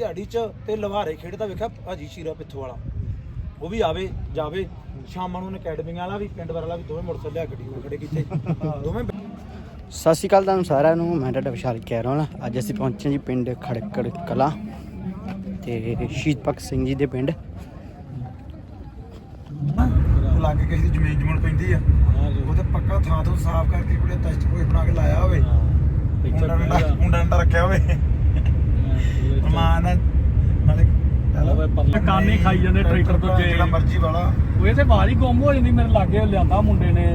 ਦਿਹਾੜੀ 'ਚ ਤੇ ਲਵਾਰੇ ਖੇਡਦਾ ਵੇਖਿਆ ਭਾਜੀ ਸ਼ੀਰਾ ਪਿੱਥੋਂ ਵਾਲਾ। ਉਹ ਵੀ ਆਵੇ ਜਾਵੇ ਸ਼ਾਮਾਂ ਨੂੰ ਅਕੈਡਮੀਆਂ ਵਾਲਾ ਵੀ ਪਿੰਡ ਵਾਲਾ ਵੀ ਦੋਵੇਂ ਮੋਟਰਸਾਈਕਲ ਲਿਆ ਗੱਡੀ ਨੂੰ ਖੜੇ ਕੀਤੇ। ਦੋਵੇਂ ਸਤਿ ਸ਼੍ਰੀ ਅਕਾਲ ਤੁਹਾਨੂੰ ਸਾਰਿਆਂ ਨੂੰ ਮੈਂ ਤੁਹਾਡਾ ਵਿਸ਼ਾਲ ਕਹਿ ਰਿਹਾ ਹਾਂ ਅੱਜ ਅਸੀਂ ਪਹੁੰਚੇ ਜੀ ਪਿੰਡ ਖੜਕੜ ਕਲਾ ਤੇ ਸ਼ਹੀਦ ਭਗਤ ਸਿੰਘ ਜੀ ਦੇ ਪਿੰਡ। ਲਾਗੇ ਕਿਸੇ ਦੀ ਜ਼ਮੀਨ ਜਮਣ ਪੈਂਦੀ ਆ। ਉਹ ਤੇ ਪੱਕਾ ਥਾਂ ਤੋਂ ਸਾਫ਼ ਕਰਕੇ ਕੋਈ ਟੈਸਟ ਕੋਈ ਬਣਾ ਕੇ ਲਾਇਆ ਹੋਵੇ। ਮੁੰਡਾ ਡੰਡਾ ਮੁੰਡਾ ਡੰਡਾ ਰੱਖਿਆ ਹੋਵੇ। ਮਾਨ ਨਾਲੇ ਕਾਨੇ ਖਾਈ ਜਾਂਦੇ ਟਰੈਕਟਰ ਤੋਂ। ਜੇ ਜਿਹੜਾ ਮਰਜ਼ੀ ਵਾਲਾ। ਉਹ ਇਹ ਤੇ ਬਾਹਰ ਹੀ ਗੁੰਮ ਹੋ ਜਾਂਦੀ ਮੇਰੇ ਲਾਗੇ ਲਿਆਂਦਾ ਮੁੰਡੇ ਨੇ।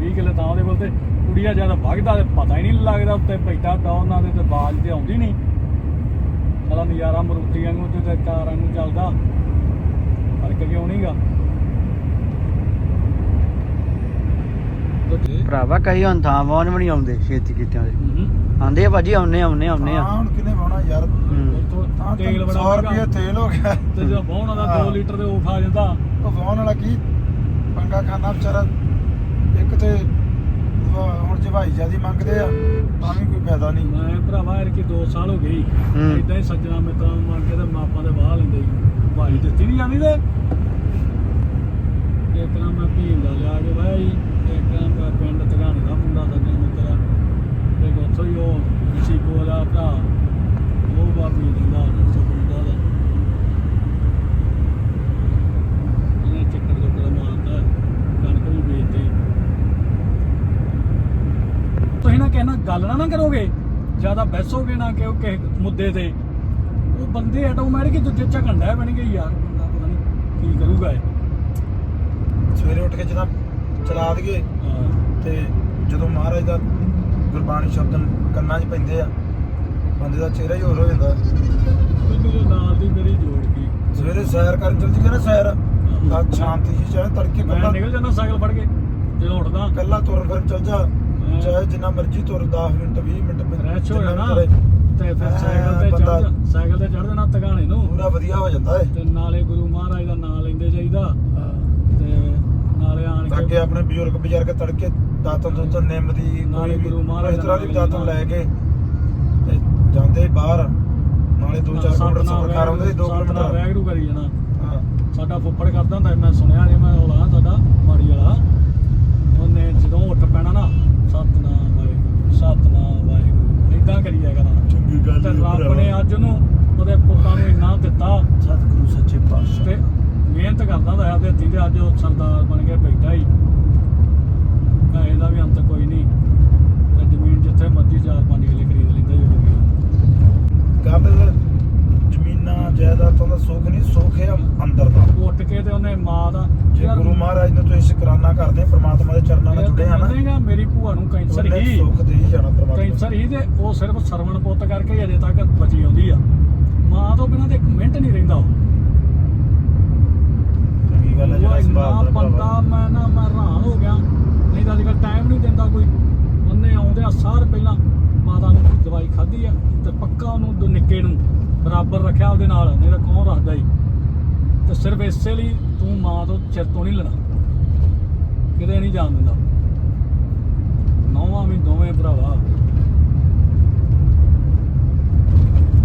20 ਕਿੱਲੇ ਤਾਂ ਉਹਦੇ ਕੋਲ ਤੇ ਕੁੜੀਆ ਜ਼ਿਆਦਾ ਵਗਦਾ ਤੇ ਪਤਾ ਹੀ ਨਹੀਂ ਲੱਗਦਾ ਉੱਤੇ ਬੈਠਾ ਤਾਂ ਉਹਨਾਂ ਦੇ ਤੇ ਬਾਜ ਤੇ ਆਉਂਦੀ ਨਹੀਂ। ਸਾਲਾ ਨਜ਼ਾਰਾ ਮਰੂਤੀ ਵਾਂਗੂ ਤੇ ਤੇ ਕਾਰਾਂ ਨੂੰ ਚੱਲਦਾ। ਫ਼ਰਕ ਕਿਉਂ ਨਹੀਂਗਾ? ਭਰਾਵਾ ਕਹੀ ਹੁਣ ਥਾਂ ਵਾਹਣ ਵੀ ਨਹੀਂ ਆਉਂਦੇ ਛੇਤੀ ਕੀਤਿਆਂ ਦੇ ਆਂਦੇ ਆ ਭਾਜੀ ਆਉਨੇ ਆਉਨੇ ਆਉਨੇ ਹਾਂ ਆ। ਹੁਣ ਕਿਨੇ ਯਾਰ? ਹੂੰ। ਤਾਂ ਤੇਲ 100 ਬੜਾ ਰੁਪਏ ਮਹਿੰਗਾ। ਤੇਲ ਹੋ ਗਿਆ। ਤੇ ਜਦੋਂ ਬਹੁਣਾ ਦਾ 2 ਹਾਂ। ਲੀਟਰ ਦੇ ਉਹ ਖਾ ਜਾਂਦਾ। ਉਹ ਵਾਹਣ ਵਾਲਾ ਕੀ? ਪੰਗਾ ਖਾਨਾ ਵਿਚਾਰਾ। ਇੱਕ ਤੇ ਵਾ- ਹੁਣ ਜਵਾਈ ਜਿਆਦੀ ਮੰਗਦੇ ਆ ਤਾਂ ਵੀ ਕੋਈ ਫਾਇਦਾ ਨਹੀਂ। ਮੈਂ ਭਰਾਵਾ ਯਾਰ ਕਿ 2 ਸਾਲ ਹੋ ਗਏ। ਹੂੰ। ਇਦਾਂ ਹੀ ਸੱਜਣਾ ਮਿੱਤਰਾਂ ਨੂੰ ਮੰਗ ਕੇ ਤੇ ਮਾਪਾਂ ਦੇ ਬਾਹ ਲੈਂਦੇ। ਸੀ ਭਾਈ ਦਿੱਤੀ ਨਹੀਂ ਜਾਂਦੀ ਤੇ ਇੱਕ ਨਾ ਮੈਂ ਭੀਮ ਦਾ ਲਿਆ ਕੇ ਬਾਈ ਇੱਕ ਨਾ ਮੈਂ ਪਿੰਡ ਤਗਾਣੀ ਦਾ ਮੁੰਡਾ ਸੱਜਣ ਮਿੱਤਰਾ ਇੱਕ ਉੱਥੋਂ ਹੀ ਉਹ ਕਿਸੇ ਕੋਲ ਆ ਭਰਾ ਉਹ ਬਾਪੀ ਦਿੰਦਾ ਸੁਪਰਦਾ ਦਾ ਇਹਨੇ ਚੱਕਰ ਚੱਕਰ ਮਾਰਦਾ ਕਣਕ ਵੀ ਵੇਚਦੇ ਤੁਸੀਂ ਨਾ ਕਹਿਣਾ ਗੱਲ ਨਾ ਨਾ ਕਰੋਗੇ? ਜ਼ਿਆਦਾ ਬਹਿਸੋਗੇ ਨਾ ਕਿ ਉਹ ਕਿਸੇ ਮੁੱਦੇ ਤੇ। ਉਹ ਬੰਦੇ ਆਟੋਮੈਟਿਕ ਹੀ ਦੂਜੇ ਝਗੰਡਾ ਹੈ ਬਣ ਗਏ ਯਾਰ ਬੰਦਾ ਪਤਾ ਨਹੀਂ ਕੀ ਕਰੂਗਾ ਇਹ। ਸਵੇਰੇ ਉੱਠ ਕੇ ਜਦੋਂ ਚਲਾ ਦਈਏ। ਤੇ ਜਦੋਂ ਮਹਾਰਾਜ ਦਾ ਗੁਰਬਾਣੀ ਸ਼ਬਦ ਕੰਨਾਂ 'ਚ ਪੈਂਦੇ ਆ ਬੰਦੇ ਦਾ ਚਿਹਰਾ ਹੀ ਹੋਰ ਹੋ ਜਾਂਦਾ। ਮੈਨੂੰ ਜੋ ਨਾਲ ਦੀ ਮੇਰੀ ਜੋੜ ਗਈ। ਸਵੇਰੇ ਸੈਰ ਕਰਨ ਚੱਲ ਜੀਏ ਨਾ ਸੈਰ। ਤਾਂ ਸ਼ਾਂਤੀ ਜੀ ਚਾਹੇ ਤੜਕੇ ਮੈਂ ਕੱਲਾ ਨਿਕਲ ਜਾਂਦਾ ਸਾਈਕਲ ਫੜ ਕੇ। ਜਦੋਂ ਉੱਠਦਾ। ਕੱਲਾ ਤੁਰਨ ਫਿਰਨ ਚੱਲ ਜਾ। ਚਾਹੇ ਜਿੰਨਾ ਮਰਜ਼ੀ ਤੁਰ 10 ਮਿੰਟ 20 ਮਿੰਟ ਫਰੈਸ਼ ਹੋ ਜਾਣਾ। ਤੇ ਫਿਰ ਸਾਈਕਲ ਤੇ ਬੰਦਾ- ਚੜ ਸਾਈਕਲ ਤੇ ਚੜ ਜਾਣਾ ਤਗਾਣੇ ਨੂੰ। ਪੂਰਾ ਵਧੀਆ ਹੋ ਜਾਂਦਾ ਏ। ਤੇ ਨਾਲੇ ਗੁਰੂ ਮਹਾਰਾਜ ਦਾ ਨਾਮ ਲੈਂਦੇ ਜਾਈਦਾ। ਤੇ ਨਾਲੇ ਆਣ ਅੱਗੇ ਕੇ ਆਪਣੇ ਬਜ਼ੁਰਗ ਬਜ਼ੁਰਗ ਤੜਕੇ ਦਾਤਨ ਦੁੱਤਨ ਨਿੰਮ ਦੀ ਨਾਲੇ ਗੁਰੂ ਮਹਾਰਾਜ ਇਸ ਤਰ੍ਹਾਂ ਦੀ ਦਾਤਨ ਲੈ ਕੇ ਤੇ ਜਾਂਦੇ ਬਾਹਰ। ਨਾਲੇ 2-4 ਕਿਲੋਮੀਟਰ ਸਫ਼ਰ ਕਰ ਆਉਂਦੇ 2 ਸਤਿਨਾਮ ਕਿਲੋਮੀਟਰ ਵੈਗਰੂ ਕਰੀ ਜਾਣਾ। ਸਾਡਾ ਫੁੱਫੜ ਕਰਦਾ ਹੁੰਦਾ ਮੈਂ ਸੁਣਿਆ ਜੇ ਮੈਂ ਹੋਲਾ ਸਾਡਾ ਮਾੜੀ ਵਾਲਾ। ਉਹਨੇ ਜਦੋਂ ਉੱਠ ਪੈਣਾ ਨਾ ਸਤਨਾਮ ਵਾਹਿਗੁਰੂ ਸਤਨਾਮ ਵਾਹਿਗੁਰੂ। ਇਦਾਂ ਕਰੀ ਜਾਇਆ ਕਰਨਾ ਚੰਗੀ ਗੱਲ ਤੇ ਰੱਬ। ਨੇ ਅੱਜ ਉਹਨੂੰ ਉਹਦੇ ਪੁੱਤਾਂ ਨੂੰ ਇੰਨਾ ਦਿੱਤਾ। ਸਤਿਗੁਰੂ ਸੱਚੇ ਪਾਤਸ਼ਾਹ। ਤੇ ਮਿਹਨਤ ਕਰਦਾ ਹੁੰਦਾ ਆਪਦੇ ਹੱਥੀਂ ਤੇ ਅੱਜ ਉਹ ਸਰਦਾਰ ਬਣ ਕੇ ਬੈਠਾ ਹੀ ਪੈਸੇ ਦਾ ਵੀ ਅੰਤ ਕੋਈ ਨਹੀਂ। ਤੇ ਜ਼ਮੀਨ ਜਿੱਥੇ ਮਰਜ਼ੀ ਚਾਰ ਪੰਜ ਕਿੱਲੇ ਖਰੀਦ ਲੈਂਦਾ ਹੀ ਉਹ ਗੱਲ ਜਾਇਦਾਦਾਂ ਦਾ ਸੁੱਖ ਨਹੀਂ ਸੁੱਖ ਹੈ ਅੰਦਰ ਦਾ। ਉੱਠ ਕੇ ਤੇ ਉਹਨੇ ਮਾਂ ਦਾ ਜੇ ਗੁਰੂ ਮਹਾਰਾਜ ਨੇ ਤੁਸੀਂ ਸ਼ੁਕਰਾਨਾ ਕਰਦੇ ਪ੍ਰਮਾਤਮਾ ਦੇ ਚਰਨਾਂ ਨਾਲ ਜੁੜੇ ਆ ਨਾ ਮੇਰੀ ਭੂਆ ਨੂੰ ਕੈਂਸਰ ਹੀ। ਸੁੱਖ ਦੇ ਹੀ ਜਾਣਾ ਪ੍ਰਮਾਤਮਾ ਕੈਂਸਰ ਹੀ ਤੇ ਉਹ ਸਿਰਫ ਸਰਵਣ ਪੁੱਤ ਕਰਕੇ ਹੀ ਅਜੇ ਤੱਕ ਬਚੀ ਆਉਂਦੀ ਆ। ਮਾਂ ਤੋਂ ਬਿਨਾਂ ਤੇ ਇੱਕ ਮਿੰਟ ਨਹੀਂ ਰਹਿੰਦਾ ਉਹ। ਚੰਗੀ ਗੱਲ ਹੈ ਜਿਹੜਾ ਸੁਭਾਅ ਦਾ ਬੰਦਾ। ਮੈਂ ਨਾ ਮੈਂ ਹੈਰਾਨ ਹੋ ਗਿਆ। ਨਹੀਂ ਤਾਂ ਅੱਜਕੱਲ ਟਾਈਮ ਨਹੀਂ ਦਿੰਦਾ ਕੋਈ। ਉਹਨੇ ਆਉਂਦੇ ਆ ਸਾਰ ਪਹਿਲਾਂ ਮਾਤਾ ਨੂੰ ਦਵਾਈ ਖਾਧੀ ਆ ਤੇ ਪੱਕਾ ਉਹਨੂੰ ਨਿੱਕੇ ਨੂੰ। ਬਰਾਬਰ ਰੱਖਿਆ ਉਹਦੇ ਨਾਲ, ਨਹੀਂ ਤਾਂ ਕੌਣ ਰੱਖਦਾ ਹੀ ਤੇ ਸਿਰਫ ਇਸੇ ਲਈ ਤੂੰ ਮਾਂ ਤੋਂ ਚਿਰ ਤੋਂ ਨਹੀਂ ਲੈਣਾ। ਕਿਤੇ ਨਹੀਂ ਜਾਣ ਦਿੰਦਾ। ਨੌਵਾਂ ਵੀ ਦੋਵੇਂ ਭਰਾਵਾ।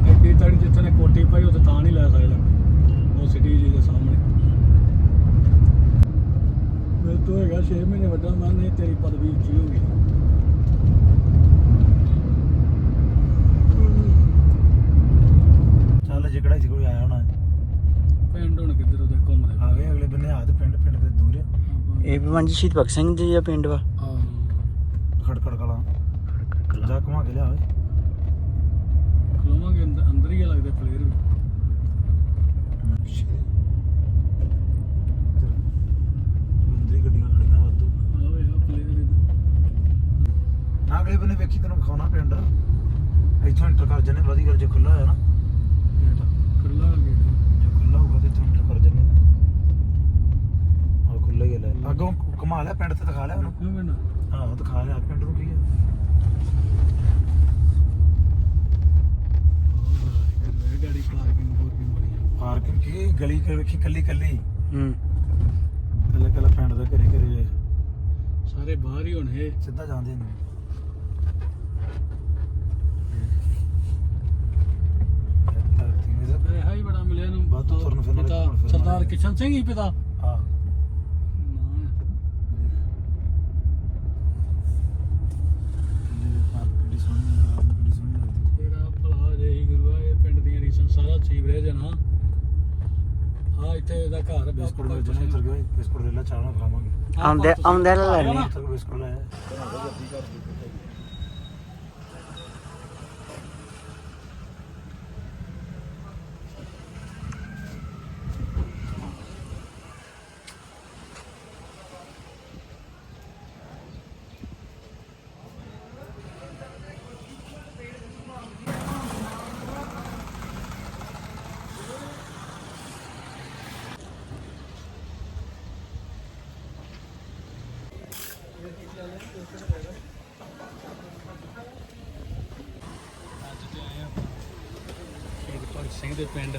ਐਡੀ ਤੜੀ ਜਿੱਥੇ ਨੇ ਕੋਟੀ ਪਾਈ, ਉੱਥੇ ਤਾਂ ਨਹੀਂ ਲੈ ਸਕਦਾ। ਉਹ ਸਿਟੀ ਜੀ ਦੇ ਸਾਹਮਣੇ। ਮੇਰੇ ਤੋਂ ਹੈਗਾ 6 ਮਹੀਨੇ ਵੱਡਾ, ਮੈਂ ਨਹੀਂ, ਤੇਰੀ ਪਦਵੀ ਉੱਚੀ ਹੋ ਗਈ ਚੱਲ ਜੇ ਕਿਹੜਾ ਇੱਥੇ ਕੋਈ ਆਇਆ ਹੋਣਾ? ਪਿੰਡ ਹੁਣ ਕਿੱਧਰ ਉਹਦੇ ਘੁੰਮਦੇ ਆ ਗਏ ਅਗਲੇ ਬੰਨੇ ਆ ਤੇ ਪਿੰਡ ਪਿੰਡ ਦੇ ਦੂਰ ਆ। ਇਹ ਵੀ ਪੰਜ ਸ਼ਹੀਦ ਭਗਤ ਸਿੰਘ ਜੀ ਦਾ ਪਿੰਡ ਵਾ। ਹਾਂ। ਖੜਖੜ ਕਲਾ। ਜਾ ਘੁਮਾ ਕੇ ਲਿਆ ਓਏ। ਖਲੋਵਾਂਗੇ ਅੰਦਰ ਅੰਦਰ ਹੀ ਆ ਲੱਗਦੇ ਪਲੇਅਰ ਵੀ। ਬੰਦੇ ਗੱਡੀਆਂ ਖੜੀਆਂ ਵਾਧੂ। ਆਵੇ ਆ ਪਲੇਅਰ ਨਾ ਅਗਲੇ ਬੰਨੇ ਵੇਖੀ ਤੈਨੂੰ ਖਾਣਾ ਪਿੰਡ। ਇੱਥੋਂ ਇੰਟਰ ਕਰ ਜੰਨੇ ਵਧੀਆ ਗੱਲ ਜੇ ਖੁੱਲਾ ਹੋਇਆ ਨਾ ਗੇਟ ਖੁੱਲਾ ਗੇਟ ਜੇ ਖੁੱਲਾ ਹੋਊਗਾ ਤੇ ਇੱਥੋਂ ਇੰਟਰ ਕਰ ਜੰਨੇ ਆ ਖੁੱਲਾ ਹੀ ਹੈ ਲੈ ਅੱਗੋਂ ਘੁਮਾ ਲਿਆ ਉਹਨੂੰ ਕਿਉਂ ਪਿੰਡ ਹਾਂ ਦਿਖਾ ਲਿਆ ਪਿੰਡ ਨੂੰ ਕੀ ਹੈ? ਇਹ ਗਾੜੀ ਪਾਰਕਿੰਗ ਪੂਰਕਿੰਗ ਬੜੀ ਆ ਪਾਰਕਿੰਗ ਕੀ ਗਲੀ ਕੇ ਵੇਖੀ ਕੱਲੀ ਕੱਲੀ। ਹੂੰ। ਕੱਲਾ ਕੱਲਾ ਪਿੰਡ ਦਾ ਘਰੇ ਘਰੇ। ਸਾਰੇ ਬਾਹਰ ਹੀ ਹੋਣੇ। ਸਿੱਧਾ ਜਾਂਦੇ ਨੇ। ਧਰਤੀ ਸਰਦਾਰ ਕਿਸ਼ਨ ਸਿੰਘ ਹੀ ਪਿਤਾ ਹਾਂ ਕਿੱਡੀ ਸੋਹਣੀ ਆ, ਕਿੱਡੀ ਸੋਹਣੀ ਲੱਗਦੀ। ਤੇਰਾ ਭਲਾ ਜੇ ਹੀ ਗੁਰੂਆ ਇਹ ਪਿੰਡ ਦੀਆਂ ਰੀਸਾਂ ਸਾਰਾ ਸੀਵਰੇਜ ਹੈ ਇੱਥੇ ਇਹਦਾ ਘਰ ਬਿਸਕੁਟ ਮਿਲ ਜਾਣੇ ਇੱਧਰ ਗਏ ਬਿਸਕੁਟ ਲੈ ਲੈ ਚਾਹ ਨਾਲ ਖਾਵਾਂਗੇ। ਆਉਂਦੇ ਆਉਂਦੇ ਲੈ ਲੈਣੇ। ਬਿਸਕੁਟ ਲੈ ਸਿੰਘ ਦੇ ਪਿੰਡ।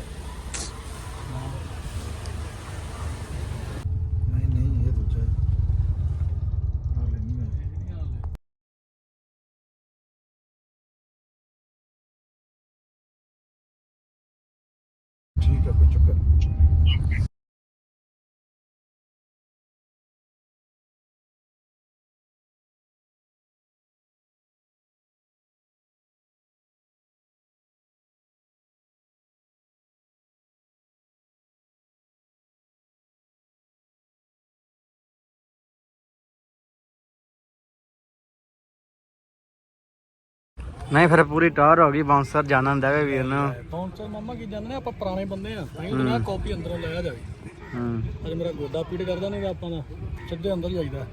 ਨਹੀਂ ਫਿਰ ਪੂਰੀ ਟਾਰ ਹੋ ਗਈ ਬਾਉਂਸਰ ਜਾਣਾ ਹੁੰਦਾ ਵੇ ਵੀਰ ਨੂੰ। ਤੋਂ ਮਾਮਾ ਕੀ ਜਾਂਦੇ ਨੇ ਆਪਾਂ ਪੁਰਾਣੇ ਬੰਦੇ ਆ। ਤਾਂ ਹੀ ਕਾਪੀ ਅੰਦਰੋਂ ਲੈ ਜਾਵੇ। ਹੂੰ। ਅੱਜ ਮੇਰਾ ਗੋਡਾ ਪੀੜ ਕਰਦਾ ਨਹੀਂ ਆਪਾਂ ਦਾ ਸਿੱਧੇ ਅੰਦਰ ਹੀ ਆਈਦਾ।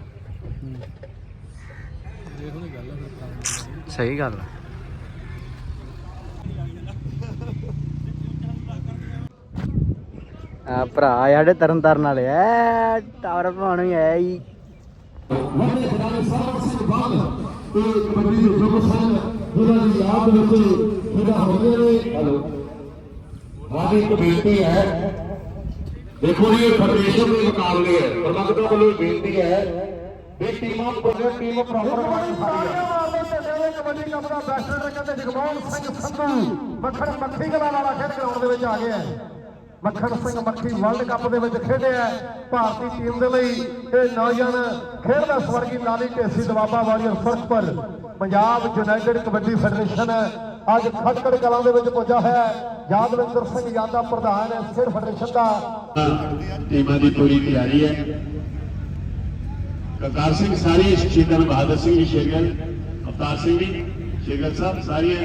ਦੇਖੋ ਨਹੀਂ ਗੱਲ ਦੀ। ਸਹੀ ਗੱਲ ਆ। ਆ ਭਰਾ ਸਾਡੇ ਤਰਨ ਤਾਰਨ ਵਾਲੇ ਐ ਟਾਵਰ ਪਾਉਣ ਵੀ ਆਇਆ ਹੀ ਵੱਡੇ ਖਿਡਾਰੀ ਸਰਵ ਸਿੰਘ ਬਾਲ ਤੇ ਕਬੱਡੀ ਦੇ ਜੋ ਸਨ ਉਹਨਾਂ ਦੀ ਯਾਦ ਵਿੱਚ ਖੇਡਾਂ ਹੋ ਰਹੀਆਂ ਨੇ। ਹਲੋ। ਆਹ ਇੱਕ ਬੇਨਤੀ ਹੈ। ਦੇਖੋ ਜੀ ਇਹ ਫੈਡਰੇਸ਼ਨ ਦੇ ਮੁਕਾਬਲੇ ਹੈ। ਪ੍ਰਬੰਧਕਾਂ ਵੱਲੋਂ ਬੇਨਤੀ ਹੈ। ਇਹ ਟੀਮਾਂ ਪ੍ਰੋਜੈਕਟ ਟੀਮ ਪ੍ਰੋਪਰ ਬਣੀ ਸਾਰੀਆਂ ਕਬੱਡੀ ਕੱਪ ਦਾ ਬੈਸਟਰ ਕਹਿੰਦੇ ਜਗਮੋਹਨ ਸਿੰਘ ਸੰਧੂ ਮੱਖਣ ਮੱਖੀ ਕਲਾ ਵਾਲਾ ਖੇਡ ਗਰਾਊਂਡ ਦੇ ਵਿੱਚ ਆ ਗਿਆ ਹੈ। ਮੱਖਣ ਸਿੰਘ ਮੱਖੀ ਵਰਲਡ ਕੱਪ ਦੇ ਵਿੱਚ ਖੇਡਿਆ ਭਾਰਤੀ ਟੀਮ ਦੇ ਲਈ ਇਹ ਨੌਜਵਾਨ ਖੇਡਦਾ ਸਵਰਗੀ ਲਾਲੀ ਢੇਸੀ ਦਵਾਬਾ ਵਾਲੀਅਰ ਫ਼ਰਕ ਪਰ ਪੰਜਾਬ ਯੂਨਾਈਟਿਡ ਕਬੱਡੀ ਫੈਡਰੇਸ਼ਨ ਅੱਜ ਖਟਕੜ ਕਲਾਂ ਦੇ ਵਿੱਚ ਪਹੁੰਚਾ ਹੋਇਆ ਯਾਦਵਿੰਦਰ ਸਿੰਘ ਯਾਦਾ ਪ੍ਰਧਾਨ ਹੈ ਖੇਡ ਫੈਡਰੇਸ਼ਨ ਦਾ। ਟੀਮਾਂ ਦੀ ਪੂਰੀ ਤਿਆਰੀ ਹੈ। ਕਰਤਾਰ ਸਿੰਘ ਸਾਰੀ, ਸ਼ਹੀਦਾਂ ਬਹਾਦਰ ਸਿੰਘ ਜੀ, ਸ਼ੇਰਗਲ, ਅਵਤਾਰ ਸਿੰਘ ਜੀ, ਸ਼ੇਰਗਲ ਸਾਹਿਬ ਸਾਰੀਆਂ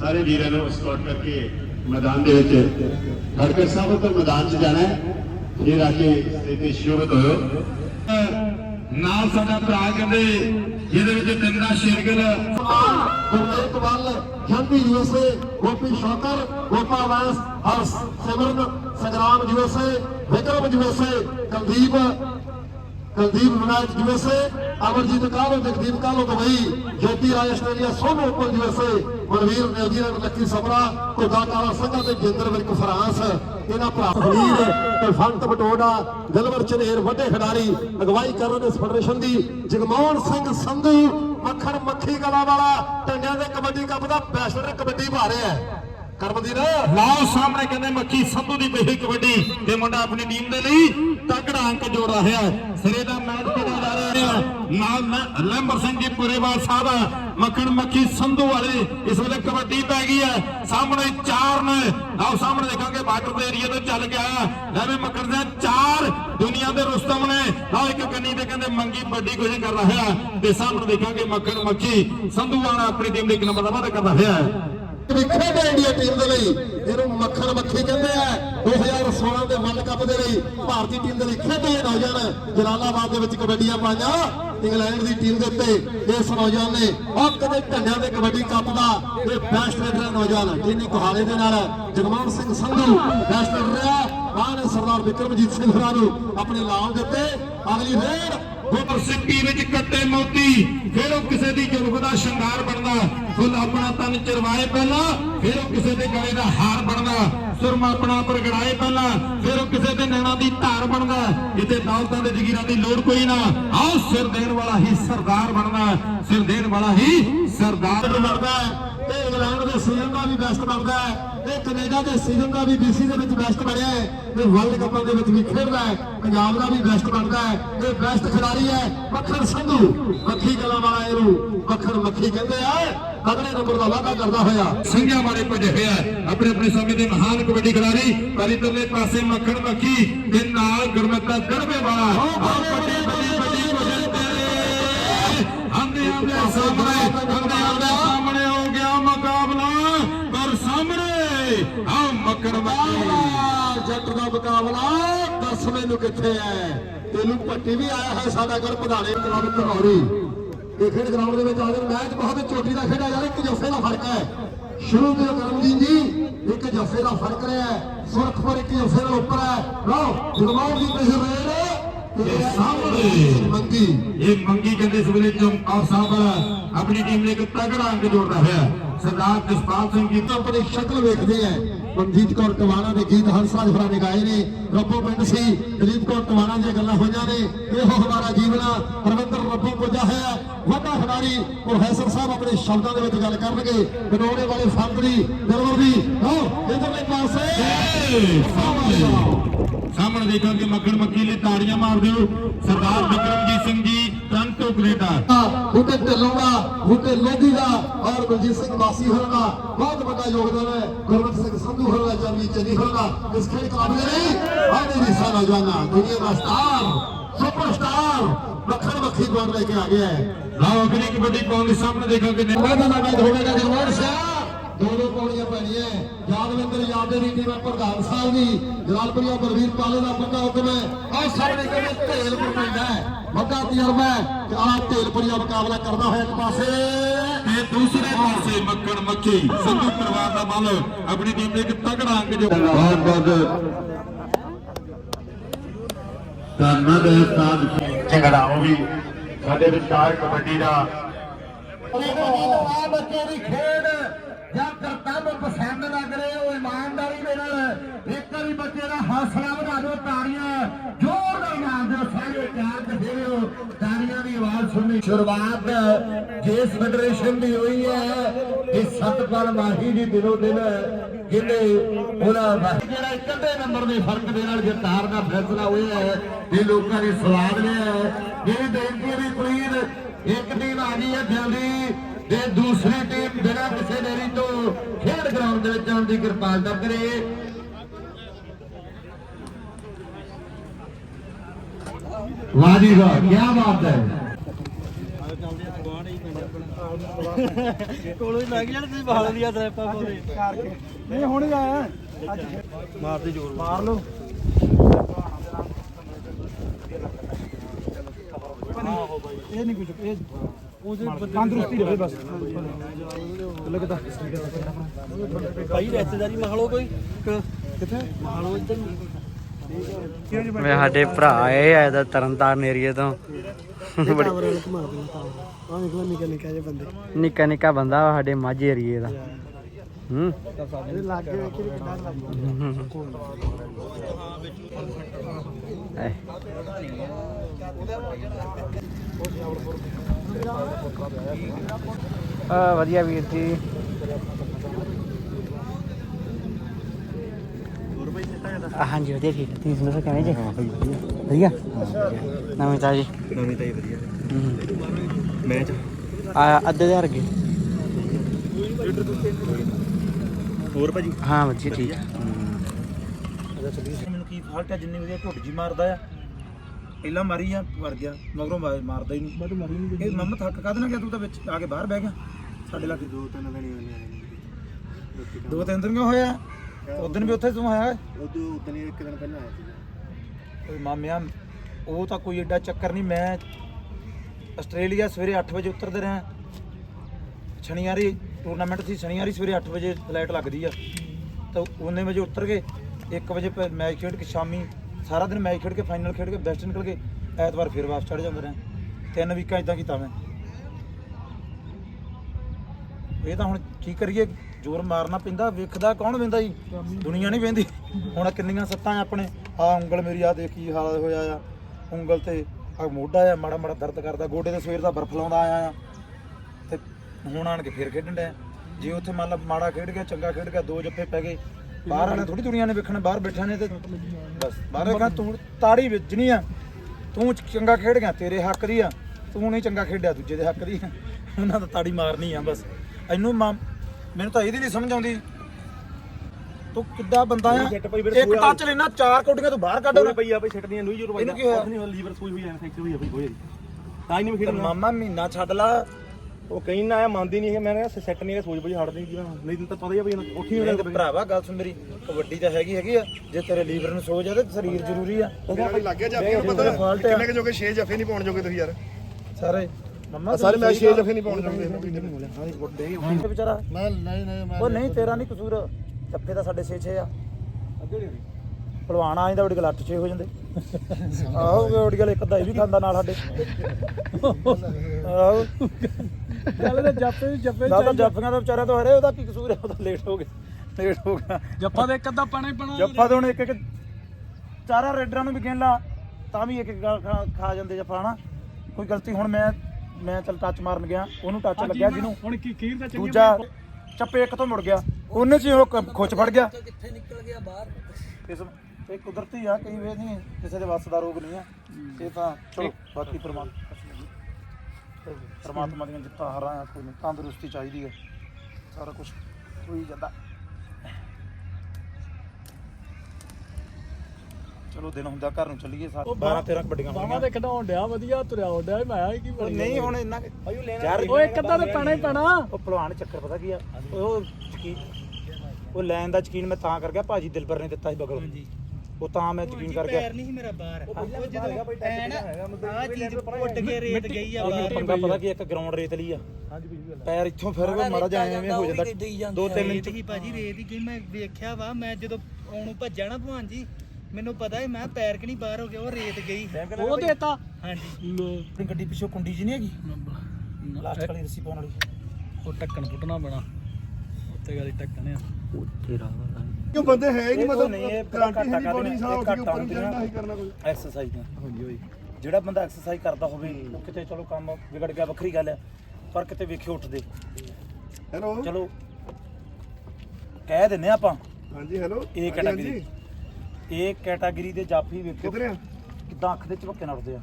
ਸਾਰੇ ਵੀਰਾਂ ਨੂੰ ਸਕਾਟ ਕਰਕੇ ਮੈਦਾਨ ਦੇ ਵਿੱਚ ਖੜਕਰ ਸਾਹਿਬ ਤੋਂ ਮੈਦਾਨ 'ਚ ਜਾਣਾ ਹੈ ਫਿਰ ਆ ਕੇ ਸਥਿਤੀ ਸ਼ੁਰੂ ਹੋਇਓ ਨਾਲ ਸਾਡਾ ਭਰਾ ਕਹਿੰਦੇ ਜਿਹਦੇ ਵਿੱਚ ਤਿੰਨਾ ਸ਼ੇਰਗਲ ਗੁਰਮੇਕ ਵੱਲ ਜੰਦੀ ਯੂਐਸਏ ਗੋਪੀ ਸ਼ੌਕਰ ਗੋਪਾ ਵਾਸ Harsimran Sangram USA Vikram USA Kuldeep Kuldeep Vinayak USA Amarjit Kalo Jagdeep Kalo Dubai Jyoti Raj Australia Sonu open USA Manveer New Zealand Lucky Sabra Ghudda Kala Sangha ਤੇ ਜਿੰਦਰ ਵਿਰਕ ਫਰਾਂਸ, ਇਹਨਾਂ ਭਰਾ ਫਰੀਦ ਤੇ ਫੰਤ ਬਟੋੜਾ ਦਿਲਵਰ ਚਨੇਰ ਵੱਡੇ ਖਿਡਾਰੀ, ਅਗਵਾਈ ਕਰ ਰਹੇ ਨੇ ਇਸ ਫੈਡਰੇਸ਼ਨ ਦੀ। ਜਗਮੋਹਨ ਸਿੰਘ ਸੰਧੂ, ਮੱਖਣ ਮੱਖੀ ਗਲਾ ਵਾਲਾ ਟੰਡਿਆਂ ਦੇ ਕਬੱਡੀ ਕੱਪ ਦਾ ਬੈਸਟਰ ਕਬੱਡੀ ਪਾ ਰਿਹਾ ਹੈ। ਕਰਮਦੀਨ ਲਾਓ ਸਾਹਮਣੇ ਕਹਿੰਦੇ ਮੱਖੀ ਸੰਧੂ ਦੀ ਪਹਿਲੀ ਕਬੱਡੀ ਤੇ ਮੁੰਡਾ ਆਪਣੀ ਟੀਮ ਦੇ ਲਈ ਤਕੜਾ ਅੰਕ ਜੋੜ ਰਿਹਾ ਹੈ। ਸਿਰੇ ਦਾ ਮੈਚ ਖੇਡਿਆ ਜਾ ਰਿਹਾ ਨਾਲ ਲੈਂਬਰ ਸਿੰਘ ਜੀ, ਪੁਰੇਵਾਲ ਸਾਹਿਬ। ਮੱਖਣ ਮੱਖੀ ਸੰਧੂ ਵਾਲੇ ਇਸ ਵੇਲੇ ਕਬੱਡੀ ਪੈ ਗਈ ਹੈ। ਸਾਹਮਣੇ ਚਾਰ ਨੇ। ਆਓ ਸਾਹਮਣੇ ਦੇਖਾਂਗੇ ਬਾਰਡਰ ਦੇ ਏਰੀਆ ਤੋਂ ਚੱਲ ਗਿਆ। ਲੈ ਵੀ ਮੱਖਣ ਦੇ ਚਾਰ ਦੁਨੀਆ ਦੇ ਰੁਸਤਮ ਨੇ। ਆਓ ਇੱਕ ਕੰਨੀ ਤੇ ਕਹਿੰਦੇ ਮੰਗੀ ਵੱਡੀ ਕੋਸ਼ਿਸ਼ ਕਰ ਰਿਹਾ ਹੈ। ਤੇ ਸਾਹਮਣੇ ਦੇਖਾਂਗੇ ਮੱਖਣ ਮੱਖੀ ਸੰਧੂ ਵਾਲਾ ਆਪਣੀ ਟੀਮ ਦੇ ਇੱਕ ਨੰਬਰ ਦਾ ਵਾਅਦਾ ਕਰ ਰਿਹਾ ਹੈ। ਖੇਡਿਆ ਇੰਡੀਆ ਟੀਮ ਦੇ ਲਈ। ਇਹਨੂੰ ਮੱਖਣ ਮੱਖੀ ਕਹਿੰਦੇ ਆ। 2016 ਦੇ ਵਰਲਡ ਕੱਪ ਦੇ ਲਈ ਭਾਰਤੀ ਟੀਮ ਦੇ ਲਈ ਖੇਡੇ ਨੌਜਵਾਨ ਜਲਾਲਾਬਾਦ ਦੇ ਵਿੱਚ ਕਬੱਡੀਆਂ ਪਾਈਆਂ। ਇੰਗਲੈਂਡ ਦੀ ਟੀਮ ਦੇ ਉੱਤੇ ਇਸ ਨੌਜਵਾਨ ਨੇ ਉਹ ਕਦੇ ਢੰਡਿਆਂ ਦੇ ਕਬੱਡੀ ਕੱਪ ਦਾ ਇਹ ਬੈਸਟ ਰੇਡਰ ਨੌਜਵਾਨ। ਜਿੰਨੀ ਕੁਹਾਲੇ ਦੇ ਨਾਲ ਜਗਮੋਹਨ ਸਿੰਘ ਸੰਧੂ ਬੈਸਟ ਰਿਹਾ। ਮਾਂ ਨੇ ਸਰਦਾਰ ਵਿਕਰਮਜੀਤ ਸਿੰਘ ਹੋਰਾਂ ਨੂੰ ਆਪਣੇ ਲਾਭ ਦਿੱਤੇ। ਅਗਲੀ ਰੇਡ ਗੋਬਰ ਸਿੱਕੀ ਵਿੱਚ ਕੱਟੇ ਫਿਰ ਉਹ ਕਿਸੇ ਦੀ ਜੁਲਫ ਦਾ ਸ਼ਿੰਗਾਰ ਬਣਦਾ ਫੁੱਲ ਆਪਣਾ ਤਨ ਚਰਵਾਏ ਪਹਿਲਾਂ, ਫਿਰ ਉਹ ਕਿਸੇ ਦੇ ਗਲੇ ਦਾ ਹਾਰ ਬਣਦਾ, ਸੁਰਮਾ ਆਪਣਾ ਪ੍ਰਗੜਾਏ ਪਹਿਲਾਂ, ਫਿਰ ਉਹ ਕਿਸੇ ਦੇ ਨੈਣਾ ਦੀ ਧਾਰ ਬਣਦਾ ਜਿੱਤੇ ਦੌਲਤਾਂ ਦੇ ਜਗੀਰਾਂ ਦੀ ਲੋੜ ਕੋਈ ਨਾ ਆਓ ਸਿਰ ਦੇਣ ਵਾਲਾ ਹੀ ਸਰਦਾਰ ਬਣਦਾ, ਸਿਰ ਦੇਣ ਵਾਲਾ ਹੀ ਸਰਦਾਰ ਬਣਦਾ ਤੇ ਇੰਗਲੈਂਡ ਦੇ ਸੀਜ਼ਨ ਦਾ ਵੀ ਬੈਸਟ ਬਣਦਾ ਇਹ ਕੈਨੇਡਾ ਦੇ ਸੀਜ਼ਨ ਦਾ ਵੀ BC ਦੇ ਵਿੱਚ ਬੈਸਟ ਬਣਿਆ ਹੈ ਤੇ ਵਰਲਡ ਕੱਪਾਂ ਦੇ ਵਿੱਚ ਵੀ ਖੇਡਦਾ ਹੈ। ਪੰਜਾਬ ਦਾ ਵੀ ਬੈਸਟ ਬਣਦਾ ਹੈ। ਇਹ ਬੈਸਟ ਖਿਡਾਰੀ ਹੈ ਮੱਖਣ ਸੰਧੂ। ਮੱਖੀ ਕਲਾ ਵਾਲਾ ਇਹਨੂੰ ਮੱਖਣ ਮੱਖੀ ਕਹਿੰਦੇ ਆ। ਤਗੜੇ ਨੰਬਰ ਦਾ ਵਾਅਦਾ ਕਰਦਾ ਹੋਇਆ। ਸਿੰਘਾਂ ਬਾਰੇ ਭੱਜੇ ਹੋਇਆ ਆਪਣੇ ਆਪਣੇ ਸਮੇਂ ਦੇ ਮਹਾਨ ਕਬੱਡੀ ਖਿਡਾਰੀ ਪਰ ਇਧਰਲੇ ਪਾਸੇ ਮੱਖਣ ਮੱਖੀ ਤੇ ਨਾਲ ਗੁਰਮਤਾ ਗੜਵੇ ਵਾਲਾ। ਵੱਡੀ ਵੱਡੀ ਵੱਡੀ ਕੋਸ਼ਿਸ਼ ਤੇ ਆਂਦੇ ਆਂਦੇ ਸਾਹਮਣੇ ਆਂਦੇ ਆਂਦੇ ਸਾਹਮਣੇ ਹੋ ਗਿਆ ਮੁਕਾਬਲਾ ਪਰ ਸਾਹਮਣੇ ਮੱਖੀ ਆਹ ਜੱਟ ਦਾ ਮੁਕਾਬਲਾ ਦੱਸ ਮੈਨੂੰ ਕਿੱਥੇ ਹੈ? ਤੈਨੂੰ ਪੱਟੀ ਵੀ ਆਇਆ ਹੈ ਸਾਡਾ ਘਰ ਪਧਾਣੇ ਕਲੱਬ ਧਨੌਰੀ ਇਹ ਖੇਡ ਗਰਾਊਂਡ ਦੇ ਵਿੱਚ ਆ ਗਏ ਮੈਚ ਬਹੁਤ ਚੋਟੀ ਦਾ ਖੇਡਿਆ ਯਾਰ ਇੱਕ ਜੱਫੇ ਦਾ ਫ਼ਰਕ ਹੈ। ਸ਼ੁਰੂ ਤੋਂ ਕਰਮਜੀਤ ਜੀ ਇੱਕ ਜੱਫੇ ਦਾ ਫ਼ਰਕ ਰਿਹਾ ਸੁਰਖਪੁਰ ਇੱਕ ਜੱਫੇ ਦਾ ਉੱਪਰ ਹੈ। ਲਓ ਜਗਮਾਨ ਦੀ ਤੇ ਸਾਹਮਣੇ ਮੰਗੀ। ਇਹ ਮੰਗੀ ਕਹਿੰਦੇ ਇਸ ਵੇਲੇ ਚਮਕੌਰ ਸਾਹਿਬ ਆਪਣੀ ਟੀਮ ਲਈ ਇੱਕ ਤਗੜਾ ਅੰਕ ਜੋੜਦਾ ਹੋਇਆ ਸਰਦਾਰ ਜਸਪਾਲ ਸਿੰਘ ਜੀ ਤਾਂ ਆਪਣੀ ਸ਼ਕਲ ਵੇਖਦੇ ਆ ਮਨਜੀਤ ਕੌਰ ਟਵਾਣਾ ਦੇ ਗੀਤ ਹੰਸਰਾਜ ਫਰਾ ਨੇ ਗਾਏ ਨੇ। ਰੱਬੋ ਪਿੰਡ ਸੀ, ਦਲੀਪ ਕੌਰ ਟਵਾਣਾ ਦੀਆਂ ਗੱਲਾਂ ਹੋਈਆਂ ਨੇ। ਇਹੋ ਹਮਾਰਾ ਜੀਵਨਾ ਰਵਿੰਦਰ ਰੱਬੋ ਪੁੱਜਾ ਹੈ। ਵੱਡਾ ਖਿਡਾਰੀ ਪ੍ਰੋਫੈਸਰ ਸਾਹਿਬ ਆਪਣੇ ਸ਼ਬਦਾਂ ਦੇ ਵਿੱਚ ਗੱਲ ਕਰਨਗੇ। ਬਣਾਉਣੇ ਵਾਲੇ ਫੰਦਰੀ ਦਰਵਰ ਦੀ, ਲਓ, ਇਧਰਲੇ ਪਾਸੇ। ਸਾਹਮਣੇ ਸਾਹਮਣੇ ਦੇਖਾਂਗੇ ਮੱਖਣ ਮੱਖੀ ਲਈ ਤਾੜੀਆਂ ਮਾਰ ਦਿਓ ਸਰਦਾਰ ਵਿਕਰਮਜੀਤ ਸਿੰਘ ਟ੍ਰਾਂਟੋ ਕੈਨੇਡਾ ਬੂਟੇ ਢਿੱਲੋਂ ਦਾ ਬੂਟੇ ਲੋਧੀ ਦਾ ਔਰ ਬਲਜੀਤ ਸਿੰਘ ਵਾਸੀ ਹੋਰਾਂ ਦਾ ਬਹੁਤ ਵੱਡਾ ਯੋਗਦਾਨ ਹੈ। ਗੁਰਮਤ ਸਿੰਘ ਸੰਧੂ ਹੋਰਾਂ ਦਾ ਜਰਮੀ ਚੰਨੀ ਹੋਰਾਂ ਦਾ। ਇਸ ਖੇਡ ਕਾਬਲੇ ਨਹੀਂ ਆਹ ਮੇਰੀ ਸਾਰਾ ਜਵਾਨਾ ਦੁਨੀਆ ਦਾ ਸਟਾਰ ਸੁਪਰਸਟਾਰ ਮੱਖਣ ਮੱਖੀ ਕੋਲ ਲੈ ਕੇ ਆ ਗਿਆ ਹੈ। ਲਓ ਅਗਲੀ ਕਬੱਡੀ ਪਾਉਣ ਦੇ ਸਾਹਮਣੇ ਦੇਖਾਂਗੇ ਨੇ- ਵਾਦਾ ਦਾ ਮੈਚ ਹੋਵੇਗਾ ਜਰਵਾਨ ਸਿਆ ਦੋ ਦੋ ਪੌੜੀਆਂ ਪੈਣੀਆਂ ਯਾਦਵਿੰਦਰ ਯਾਦ ਦੇ ਰੀਤੀ ਮੈਂ ਪ੍ਰਧਾਨ ਸਾਹਿਬ ਦੀ ਜਲਾਲਪੁਰੀਆ ਬਲਵੀਰ ਪਾਲੇ ਦਾ ਵੱਡਾ ਹੁਕਮ ਹੈ ਆਹ ਸਾਹਮਣੇ ਕਹਿੰਦੇ ਢੇਲਪੁਰ ਪੈਂਦਾ ਹੈ ਵੱਡਾ ਤਜਰਬਾ ਹੈ ਕਿ ਆਹ ਢੇਲਪੁਰੀਆ ਮੁਕਾਬਲਾ ਕਰਦਾ ਹੋਇਆ ਇੱਕ ਪਾਸੇ। ਤੇ ਦੂਸਰੇ ਪਾਸੇ ਮੱਖਣ ਮੱਖੀ ਸੰਧੂ ਪਰਿਵਾਰ ਦਾ ਮੱਲ ਆਪਣੀ ਟੀਮ ਲਈ ਇੱਕ ਤਗੜਾ ਅੰਕ ਜੋ ਬਹੁਤ ਬਹੁਤ। ਧੰਨਵਾਦ ਉਸਤਾਦ ਝਗੜਾ ਉਹ ਵੀ ਸਾਡੇ ਵਿਚਕਾਰ ਕਬੱਡੀ ਦਾ। ਬੱਚੇ ਦੀ ਖੇਡ। ਜਾਂ ਕਰਤੱਵ ਪਸੰਦ ਲੱਗ ਰਹੇ ਹੋ, ਇਮਾਨਦਾਰੀ ਦੇ ਨਾਲ ਇੱਕ ਵਾਰੀ ਬੱਚੇ ਦਾ ਹੌਸਲਾ ਵਧਾ ਦਿਓ, ਤਾੜੀਆਂ ਜ਼ੋਰਦਾਰ ਮਾਰ ਦਿਓ, ਸਾਰੇ ਪਿਆਰ ਤੇ ਫੇਰਿਓ ਤਾੜੀਆਂ ਦੀ ਆਵਾਜ਼ ਸੁਣੀ ਸ਼ੁਰੂਆਤ ਜਿਸ ਫੈਡਰੇਸ਼ਨ ਦੀ ਹੋਈ ਹੈ ਇਹ ਸਤਪਾਲ ਮਾਹੀ ਜੀ ਦਿਨੋ ਦਿਨ ਜਿਹਨੇ ਉਹਨਾਂ ਦਾ ਜਿਹੜਾ ਇੱਕ ਅੱਧੇ ਨੰਬਰ ਦੇ ਫ਼ਰਕ ਦੇ ਨਾਲ ਜਿਤਾਰ ਦਾ ਫੈਸਲਾ ਹੋਇਆ ਹੈ, ਇਹ ਲੋਕਾਂ ਨੇ ਸਵਾਦ ਲਿਆ ਹੈ। ਮੇਰੀ ਬੇਨਤੀ ਹੈ ਵੀ ਪਲੀਜ਼ ਇੱਕ ਟੀਮ ਆ ਗਈ ਹੈ, ਜਲਦੀ ਤੇ ਦੂਸਰੀ ਟੀਮ ਬਿਨਾਂ ਕਿਸੇ ਦੇਰੀ ਤੋਂ ਖੇਡ ਗਰਾਊਂਡ ਦੇ ਵਿੱਚ ਆਉਣ ਦੀ ਕਿਰਪਾਲਤਾ ਕਰੇ। ਵਾਹ ਜੀ ਵਾਹ ਕੀ ਬਾਤ ਹੈ। ਕੋਲੋਂ ਹੀ ਲੱਗ ਜਾਣ ਤੁਸੀਂ ਬਾਲ ਦੀਆਂ ਸੈਪਾ ਕੋਲੇ ਕਰਕੇ ਨਹੀਂ ਹੁਣ ਹੀ ਆਇਆ। ਮਾਰਦੇ ਜ਼ੋਰ। ਮਾਰ ਲਓ। ਇਹ ਨਹੀਂ ਕੁਝ ਇਹ ਤੰਦਰੁਸਤੀ ਰਹੇ ਬਸ। ਲੱਗਦਾ ਭਾਈ ਰਿਸ਼ਤੇਦਾਰੀ ਮਹਾਲੋ ਕੋਈ? ਕਿੱਥੇ? ਮਹਾਲੋ ਇੱਧਰ ਮੈਂ ਸਾਡੇ ਭਰਾ ਇਹ ਆਇਆ ਦਾ ਤਰਨਤਾਰਨ ਏਰੀਏ ਤੋਂ। ਨਿੱਕਾ ਨਿੱਕਾ ਬੰਦਾ। ਵਾ ਸਾਡੇ ਮਾਝੇ ਏਰੀਏ ਦਾ। ਹੂੰ। ਆ ਵਧੀਆ ਵੀਰ ਜੀ। ਹਾਂਜੀ ਵਧੀਆ ਠੀਕ। ਤੁਸੀਂ ਸੁਣੋ ਕਿਵੇਂ ਜੀ? ਵਧੀਆ। ਨਵੀਂ ਤਾਜੀ? ਨਵੀਂ ਤਾਂ ਹੀ। ਵਧੀਆ ਮੈਚ ਆ ਅੱਧੇ ਦੇ ਅਰਗੇ ਹੋਰ ਭਾਜੀ? ਹਾਂ ਵਧੀਆ ਠੀਕ ਮੈਨੂੰ ਕੀ ਫਾਲਟ ਹੈ ਜਿੰਨੀ ਵਧੀਆ ਢੁੱਟ ਜੀ ਮਾਰਦਾ ਆ। ਪਹਿਲਾਂ ਮਾਰੀ ਆ ਮਰ ਗਿਆ ਮਗਰੋਂ ਮਾਰ- ਮਾਰਦਾ ਹੀ ਨਹੀਂ। ਇਹ ਮੰਮ ਥੱਕ ਕਾਹਦੇ ਨਾਲ ਗਿਆ ਤੂੰ ਤਾਂ ਵਿੱਚ? ਆ ਕੇ ਬਾਹਰ ਬਹਿ ਗਿਆ। ਸਾਡੇ ਲਾਗੇ। ਦੋ ਤਿੰਨ ਦਿਨ ਹੋਏ ਦੋ ਤਿੰਨ ਦਿਨ ਕਿਉਂ ਹੋਇਆ? ਉਦੋਂ ਵੀ ਉੱਥੇ ਤੂੰ ਆਇਆ ਉਦੋਂ ਉਦੋਂ ਇੱਕ ਦਿਨ ਪਹਿਲਾਂ ਆਇਆ ਸੀ ਓਏ ਮਾਮਿਆ ਉਹ ਤਾਂ ਕੋਈ ਐਡਾ ਚੱਕਰ ਨਹੀਂ। ਮੈਂ ਆਸਟ੍ਰੇਲੀਆ ਸਵੇਰੇ 8 ਵਜੇ ਉਤਰਦੇ ਰਹੇ। ਸ਼ਨੀਵਾਰੀ ਟੂਰਨਾਮੈਂਟ ਸੀ ਸ਼ਨੀਵਾਰੀ ਸਵੇਰੇ 8 ਵਜੇ ਫਲਾਈਟ ਲੱਗਦੀ ਆ। ਤਾਂ ਉਹਨੇ ਵਜੇ ਉਤਰ ਗਏ। 1 ਵਜੇ ਮੈਚ ਖੇਡ ਕੇ ਸ਼ਾਮੀ ਸਾਰਾ ਦਿਨ ਮੈਚ ਖੇਡ ਕੇ ਫਾਈਨਲ ਖੇਡ ਕੇ ਬੈਸਟ ਨਿਕਲ ਕੇ, ਐਤਵਾਰ ਫਿਰ ਵਾਪਸ ਚੜ ਜਾਂਦੇ ਰਹੇ। ਤਿੰਨ ਵੀਕਾਂ ਇਦਾਂ ਕੀਤਾ ਮੈਂ। ਇਹ ਤਾਂ ਹੁਣ ਕੀ ਕਰੀਏ? ਜ਼ੋਰ ਮਾਰਨਾ ਪੈਂਦਾ, ਵੇਖਦਾ ਕੌਣ ਵੇਂਦਾ ਜੀ? ਦੁਨੀਆ ਨਹੀਂ ਵੇਂਦੀ। ਹੁਣ ਕਿੰਨੀਆਂ ਸੱਤਾਂ ਆਪਣੇ। ਆ ਉਂਗਲ ਮੇਰੀ ਆ ਦੇਖ ਕੀ ਹਾਲ ਹੋਇਆ ਆ। ਉਂਗਲ ਤੇ ਆ ਮੋਢਾ ਆ, ਮਾੜਾ ਮਾੜਾ ਦਰਦ ਕਰਦਾ, ਗੋਡੇ ਤੇ ਸਵੇਰ ਦਾ ਬਰਫ ਲਾਉਂਦਾ ਆਇਆ ਆ। ਤੇ ਹੁਣ ਆਣ ਕੇ ਫੇਰ ਖੇਡਣ ਡਿਆ। ਜੇ ਉੱਥੇ ਮੰਨ ਲਾ ਮਾੜਾ ਖੇਡ ਗਿਆ, ਚੰਗਾ ਖੇਡ ਗਿਆ, ਦੋ ਜੱਫੇ ਪੈ ਗਏ ਬਾਹਰ ਵਾਲੇ ਥੋੜੀ ਦੁਨੀਆ ਨੇ ਵੇਖਣਾ ਬਾਹਰ ਬੈਠਾ ਨੇ ਤੇ ਬਸ। ਬਾਹਰ ਵੇਖਣਾ ਤੂੰ ਤਾੜੀ ਵੱਜਣੀ ਆ। ਤੂੰ ਚੰਗਾ ਖੇਡ ਗਿਆ ਤੇਰੇ ਹੱਕ ਦੀ ਆ। ਤੂੰ ਨਹੀਂ ਚੰਗਾ ਖੇਡਿਆ ਦੂਜੇ ਦੇ ਹੱਕ ਦੀ। ਉਹਨਾਂ ਦਾ ਤਾੜੀ ਮਾਰਨੀ ਆ ਬਸ। ਇਹਨੂੰ ਮੈਨੂੰ ਤਾਂ ਇਹਦੀ ਨਹੀਂ ਸਮਝ ਆਉਂਦੀ। ਤੂੰ ਕਿੱਦਾਂ ਬੰਦਾ ਆ? ਇੱਕ ਟੱਚ ਲੈਣਾ ਚਾਰ ਕੌਡੀਆਂ ਤੂੰ ਬਾਹਰ ਕੱਢ ਉਹਨੇ। ਪਈ ਆ ਬਈ ਛੱਡਦੀਆਂ ਲੂਈ ਜੁਰ ਇਹਨੂੰ ਕੀ ਹੋਇਆ? ਲੀਵਰ ਸੂਈ ਹੋਈ ਐ ਫ੍ਰੈਕਚਰ ਹੋਈ ਆ ਬਈ ਹੋਈ ਤਾਂ ਹੀ ਨਹੀਂ ਖੇਡਣਾ। ਮਾਮਾ ਮਹੀਨਾ ਛੱਡ ਲਾ। ਉਹ ਕਹੀਂ ਨਾ ਆਇਆ ਮੰਨਦੀ ਨਹੀਂ ਇਹ ਮੈਂ ਕਿਹਾ ਸੈੱਟ ਨਹੀਂ ਹੈ ਸੋਚ ਬਈ ਹਟਦੀ ਜੀ ਨਹੀਂ ਤੈਨੂੰ ਤਾਂ ਪਤਾ ਹੀ ਆ ਬਈ ਉੱਠੀ ਨਹੀਂ ਹੋਣਾ ਤੇ ਭਰਾਵਾ ਗੱਲ ਸੁਣ ਮੇਰੀ। ਕਬੱਡੀ ਤਾਂ ਹੈਗੀ ਹੈਗੀ ਆ। ਜੇ ਤੇਰੇ ਲੀਵਰ ਨੂੰ ਸੋਜ ਆ ਤੇ ਸਰੀਰ ਜ਼ਰੂਰੀ ਆ। ਲੱਗ ਗਿਆ ਜਾਫੀ ਪਤਾ ਕਿੰਨੇ ਕਿ ਜੋਗੇ 6 ਜਫੇ ਨਹੀਂ ਪਾਉਣ ਜੋਗੇ ਤੁਸੀਂ ਯਾਰ। ਸਾਰੇ। ਮੰਮਾ ਸਾਰੇ ਸਹੀ 6 ਗੱਲ- ਜਫੇ ਨਹੀਂ ਪਾਉਣ ਜੋਗੇ। ਤੇ ਵਿਚਾਰਾ। ਮੈਂ ਨਹੀਂ ਨਹੀਂ ਉਹ ਨਹੀਂ ਤੇਰਾ ਨਹੀਂ ਕਸੂਰ। ਚੱਪੇ ਤਾਂ ਸਾਡੇ 6-6 ਆ। ਭਲਵਾਨ ਆ ਜਾਂਦਾ ਬੜੀ ਗੱਲ 8-6 ਹੋ ਜਾਂਦੇ। ਆਹੋ ਬੜੀ ਗੱਲ ਇੱਕ ਅੱਧਾ ਇਹ ਵੀ ਖਾਂਦਾ ਨਾਲ ਸਾਡੇ। ਆਹੋ। ਚੱਲ ਤੇ ਜਾਪੇ ਵੀ ਜੱਪੇ ਨਾ ਤਾਂ ਜੱਫੀਆਂ ਦਾ ਵਿਚਾਰਾ ਤਾਂ ਹਰੇ ਉਹਦਾ ਕੀ ਕਸੂਰ ਹੈ ਉਹਦਾ ਲੇਟ ਹੋ ਗਿਆ ਲੇਟ ਹੋ ਗਿਆ। ਜੱਫਾ ਦੇ ਇੱਕ ਅੱਧਾ ਪਾਣਾ ਹੀ ਪੈਣਾ। ਜੱਫਾ ਤਾਂ ਹੁਣ ਇੱਕ ਇੱਕ ਚਾਰਾਂ ਰੇਡਰਾਂ ਨੂੰ ਵੀ ਗਿਣ ਲਾ ਤਾਂ ਵੀ ਇੱਕ ਇੱਕ ਗਾਲ ਖਾ- ਖਾ ਜਾਂਦੇ ਜੱਫਾ ਹਨਾ? ਕੋਈ ਗਲਤੀ ਹੁਣ ਮੈਂ ਮੈਂ ਚੱਲ ਟੱਚ ਮਾਰਨ ਗਿਆ ਉਹਨੂੰ ਟੱਚ ਹਾਂਜੀ, ਲੱਗਿਆ ਜਿਹਨੂੰ। ਹੁਣ ਕੀ ਖੀਰ ਦਾ ਚੰਗੀ ਦੂਜਾ ਚੱਪੇ ਇੱਕ ਤੋਂ ਮੁੜ ਗਿਆ ਉਹਨੇ ਚ ਹੀ ਉਹ ਕ- ਖੁੱਚ ਫੜ ਗਿਆ। ਕਿੱਥੇ ਨਿਕਲ ਗਿਆ ਬਾਹਰ? ਇਸ ਇਹ ਕੁਦਰਤੀ ਆ ਕਈ ਵੇ ਨਹੀਂ ਕਿਸੇ ਦੇ ਵੱਸ ਦਾ ਰੋਗ ਨਹੀਂ ਆ। ਇਹ ਤਾਂ ਚਲੋ ਬਾਕੀ ਪਰਮਾਤਮਾ ਪਰਮਾਤਮਾ ਦੀਆਂ ਜਿੱਤਾਂ ਹਾਰਾਂ ਆ ਕੋਈ ਨਹੀਂ। ਤੰਦਰੁਸਤੀ ਚਾਹੀਦੀ ਹੈ। ਸਾਰਾ ਕੁਝ ਹੋਈ ਜਾਂਦਾ। ਚਲੋ ਦਿਨ ਹੁੰਦਾ ਘਰ ਨੂੰ ਚੱਲੀਏ ਸਾਰੇ। 12 13 ਕਬੱਡੀਆਂ ਬਾਵਾ ਹੋਣਗੀਆਂ ਦੇ ਖਡਾਉਣ ਡਿਆ ਵਧੀਆ ਤੁਰਿਆ ਉੱਡਿਆ ਮੈਂ ਆਇਆ ਕੀ ਨਹੀਂ ਹੁਣ ਇੰਨਾ ਯਾਰ ਓਏ ਇੱਕ ਅੱਧਾ ਤੇ ਪੈਣਾ ਹੀ ਪੈਣਾ? ਉਹ ਭਲਵਾਨ ਚੱਕਰ ਪਤਾ ਕੀ ਆ? ਉਹ ਉਹ ਲੈਣ ਦਾ ਯਕੀਨ ਮੈਂ ਤਾਂ ਕਰ ਗਿਆ ਭਾਜੀ ਦਿਲਬਰ ਨੇ ਦਿੱਤਾ ਸੀ ਬਗਲ। ਉਹ ਤਾਂ ਮੈਂ ਯਕੀਨ ਕਰ ਗਿਆ ਨਹੀਂ ਸੀ ਮੇਰਾ ਬਾਹਰ। ਉਹ ਜਦੋਂ ਐ ਨਾ ਆ ਚੀਜ਼ ਉੱਡ ਕੇ ਰੇਤ ਗਈ ਆ ਉਹ ਬਾਹਰ। ਪੰਗਾ ਪਤਾ ਕੀ ਇੱਕ ਗਰਾਊਂਡ ਰੇਤਲੀ ਆ। ਪੈਰ ਇੱਥੋਂ ਫਿਰ ਮਾੜਾ ਜਿਹਾ ਐਵੇਂ ਹੋ ਜਾਂਦਾ। ਦੋ ਤਿੰਨ ਇੰਚ ਹੀ ਭਾਜੀ ਰੇਤ ਹੀ ਗਈ ਮੈਂ ਵੇਖਿਆ ਵਾ ਮੈਂ ਜਦੋਂ ਆਉਣੋਂ ਭੱਜਾ ਨਾ ਭਵਾਨ ਜੀ ਮੈਨੂੰ ਪਤਾ ਹੈ ਮੈਂ ਪੈਰ ਕਿ ਨਹੀਂ ਬਾਹਰ ਹੋ ਗਿਆ ਉਹ ਰੇਤ ਗਈ। ਉਹ ਦੇਤਾ। ਹਾਂਜੀ। ਆਪਣੀ ਗੱਡੀ ਪਿੱਛੋਂ ਕੁੰਡੀ ਜੀ ਨਹੀਂ ਹੈਗੀ? ਲਾਸਟ ਵਾਲੀ ਰੱਸੀ ਪਾਉਣ ਵਾਲੀ। ਉਹ ਟੱਕਣ ਫੁੱਟਣਾ ਪੈਣਾ। ਉੱਤੇ ਗਾਲੀ ਟੱਕਣ ਆ। ਕਿਉਂ ਬੰਦੇ ਹੈ ਹੀ ਨਹੀਂ? ਮਤਲਬ ਗਾਰੰਟੀ ਹੈ ਨਹੀਂ ਬੋਡੀ ਸਾਹ ਉੱਠ ਕੇ ਉੱਪਰ। ਚੜਨਾ ਹੀ ਕਰਨਾ ਕੋਈ। ਐਕਸਰਸਾਈਜ਼ ਦਾ ਹਾਂਜੀ ਹੋਈ ਜਿਹੜਾ ਬੰਦਾ ਐਕਸਰਸਾਈਜ਼ ਕਰਦਾ ਹੋਵੇ ਉਹ ਕਿਤੇ ਚਲੋ ਕੰਮ ਵਿਗੜ ਗਿਆ ਵੱਖਰੀ ਗੱਲ ਹੈ ਪਰ ਕਿਤੇ ਵੇਖਿਓ ਉੱਠਦੇ। ਹੈਲੋ ਚਲੋ ਕਹਿ ਦਿੰਨੇ ਆਪਾਂ। ਹਾਂਜੀ ਹੈਲੋ ਇਹ ਕੈਟਾਗਰੀ। ਇਹ ਕੈਟਾਗਰੀ ਦੇ ਜਾਫੀ ਵੇਖੋ। ਕਿੱਧਰ ਆ? ਕਿਦਾਂ ਅੱਖ ਦੇ ਝਪਕੇ ਨਾਲ ਉੱਠਦੇ ਆ।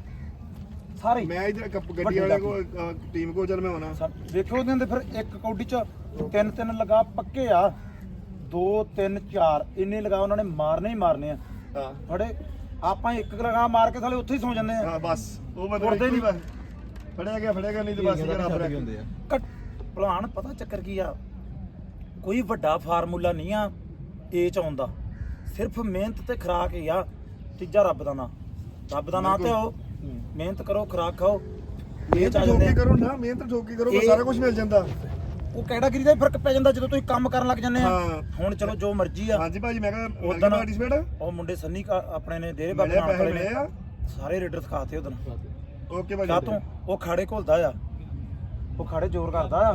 ਸਾਰੇ। ਮੈਂ ਇਧਰ ਕੱਪ ਗੱਡੀ ਵਾਲੇ। ਕੋਲ ਟੀਮ ਕੋਲ ਚੱਲ ਮੈਂ ਆਉਣਾ। ਵੇਖੋ ਉਹਦੇ ਅੰਦਰ ਫਿਰ ਇੱਕ ਕੌਡੀ ਚ ਤਿੰਨ ਤਿੰਨ ਲਗਾ ਪੱਕੇ ਆ। ਦੋ ਤਿੰਨ ਚਾਰ ਇੰਨੇ ਲਗਾ ਉਹਨਾਂ ਨੇ ਮਾਰਨੇ ਹੀ ਮਾਰਨੇ ਆ। ਹਾਂ। ਫੜੇ ਆਪਾਂ ਇੱਕ ਲਗਾ ਮਾਰ ਕੇ ਸਾਲੇ ਉੱਥੇ ਹੀ ਸੌ ਜਾਂਦੇ ਆ। ਹਾਂ ਬਸ। ਉਹ ਇੱਕੋ ਹੀ ਨਹੀਂ। ਬਸ। ਫੜਿਆ ਗਿਆ ਫੜਿਆ ਗਿਆ ਨਹੀਂ ਤੇ ਬਸ ਇਹ ਰੱਬ ਰੱਖ ਕੱਟ ਭਲਵਾਨ ਪਤਾ ਚੱਕਰ ਕੀ ਆ? ਕੋਈ ਵੱਡਾ ਫਾਰਮੂਲਾ ਨਹੀਂ ਆ ਏ ਚ ਆਉਂਦਾ ਸਿਰਫ ਮਿਹਨਤ ਤੇ ਖਰਾਕ ਹੀ ਆ ਤੀਜਾ ਰੱਬ ਦਾ ਨਾਂ। ਰੱਬ ਦਾ ਨਾਂ ਤੇ ਆਓ। ਮਿਹਨਤ ਕਰੋ ਖਰਾਕ ਖਾਓ। ਇਹ ਚ ਆ ਮਿਹਨਤ ਜਾਂਦੇ ਠੋਕੀ ਆ। ਕਰੋ ਨਾ ਮਿਹਨਤ ਠੋਕੀ ਕਰੋ ਇਹ- ਸਾਰਾ ਕੁਝ ਮਿਲ ਜਾਂਦਾ। ਉਹ ਕੈਟਾਗਰੀ ਦਾ ਫ਼ਰਕ ਪੈ ਜਾਂਦਾ ਜਦੋਂ ਤੁਸੀਂ ਕੰਮ ਕਰਨ ਲੱਗ ਜਾਂਦੇ ਆ। ਹਾਂ। ਹੁਣ ਚਲੋ ਜੋ ਮਰਜ਼ੀ ਆ। ਹਾਂਜੀ ਭਾਜੀ ਮੈਂ ਕਿਹਾ ਉਦਣ- ਉਦੋਂ ਪਾਰਟਿਸਪੇਟ ਉਹ ਮੁੰਡੇ ਸੰਨੀ ਕਾ- ਆਪਣੇ ਨੇ ਡੇਰੇ ਬਾਬੇ ਨਾਨਕ ਪੈਸੇ ਮਿਲੇ ਆ? ਨੇ ਸਾਰੇ ਰੇਡਰ ਸਿਖਾਤੇ ਉਹਦਨ ਓਕੇ ਕਾ ਭਾਜੀ। ਤੂੰ ਉਹ ਖਾੜੇ ਘੁਲਦਾ ਆ। ਉਹ ਖਾੜੇ ਜ਼ੋਰ ਕਰਦਾ ਆ।